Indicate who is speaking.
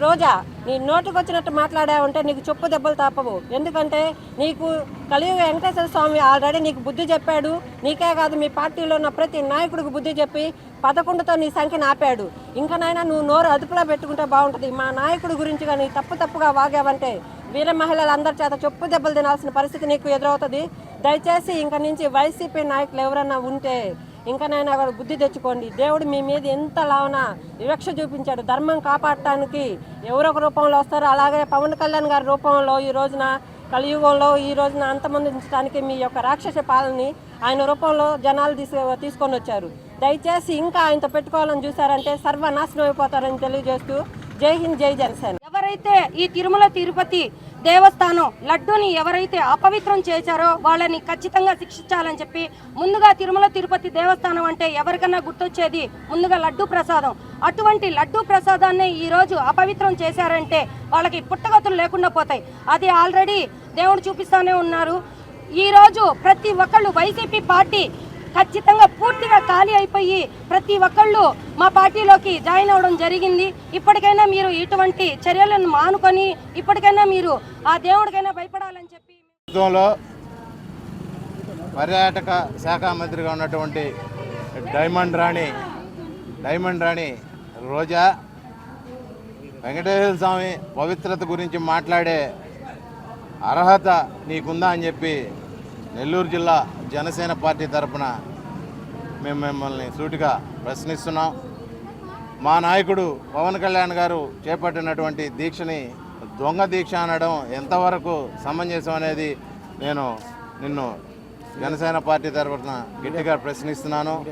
Speaker 1: రోజా నీ నోటికి వచ్చినట్టు మాట్లాడావంటే నీకు చెప్పు దెబ్బలు తాపవు. ఎందుకంటే నీకు కలియుగ వెంకటేశ్వర స్వామి ఆల్రెడీ నీకు బుద్ధి చెప్పాడు. నీకే కాదు మీ పార్టీలో ఉన్న ప్రతి నాయకుడికి బుద్ధి చెప్పి పదకొండుతో నీ సంఖ్యను ఆపాడు ఇంకనైనా నువ్వు నోరు అదుపులో పెట్టుకుంటే బాగుంటుంది. మా నాయకుడి గురించి కానీ తప్పు తప్పుగా వాగావంటే వీర మహిళలందరి చేత చెప్పు దెబ్బలు తినాల్సిన పరిస్థితి నీకు ఎదురవుతుంది. దయచేసి ఇంక నుంచి వైసీపీ నాయకులు ఎవరన్నా ఉంటే ఇంకనైనా కూడా బుద్ధి తెచ్చుకోండి. దేవుడు మీ మీద ఎంత లావన వివక్ష చూపించాడు. ధర్మం కాపాడటానికి ఎవరొక రూపంలో వస్తారో అలాగే పవన్ కళ్యాణ్ గారి రూపంలో ఈ రోజున కలియుగంలో ఈ రోజున అంతమందించడానికి మీ యొక్క రాక్షస పాలనని ఆయన రూపంలో జనాలు తీసు తీసుకొని వచ్చారు. దయచేసి ఇంకా ఆయనతో పెట్టుకోవాలని చూశారంటే సర్వనాశనం అయిపోతారని తెలియజేస్తూ జై హింద్ జై జనసేన.
Speaker 2: ఎవరైతే ఈ తిరుమల తిరుపతి దేవస్థానం లడ్డూని ఎవరైతే అపవిత్రం చేశారో వాళ్ళని ఖచ్చితంగా శిక్షించాలని చెప్పి ముందుగా తిరుమల తిరుపతి దేవస్థానం అంటే ఎవరికన్నా గుర్తొచ్చేది ముందుగా లడ్డూ ప్రసాదం. అటువంటి లడ్డూ ప్రసాదాన్ని ఈ రోజు అపవిత్రం చేశారంటే వాళ్ళకి పుట్టగతులు లేకుండా పోతాయి. అది ఆల్రెడీ దేవుడు చూపిస్తానే ఉన్నారు. ఈ రోజు ప్రతి ఒక్కళ్ళు వైసీపీ పార్టీ ఖచ్చితంగా పూర్తిగా ఖాళీ అయిపోయి ప్రతి ఒక్కళ్ళు మా పార్టీలోకి జాయిన్ అవ్వడం జరిగింది. ఇప్పటికైనా మీరు ఇటువంటి చర్యలను మానుకొని ఇప్పటికైనా మీరు ఆ దేవుడికైనా భయపడాలని చెప్పి
Speaker 3: పర్యాటక శాఖ మంత్రిగా ఉన్నటువంటి డైమండ్ రాణి డైమండ్ రాణి రోజా వెంకటేశ్వర స్వామి పవిత్రత గురించి మాట్లాడే అర్హత నీకుందా అని చెప్పి నెల్లూరు జిల్లా జనసేన పార్టీ తరఫున మేము మిమ్మల్ని సూటిగా ప్రశ్నిస్తున్నాం. మా నాయకుడు పవన్ కళ్యాణ్ గారు చేపట్టినటువంటి దీక్షని దొంగ దీక్ష అనడం ఎంతవరకు సమంజసం అనేది నేను నిన్ను జనసేన పార్టీ తరపున గట్టిగా ప్రశ్నిస్తున్నాను.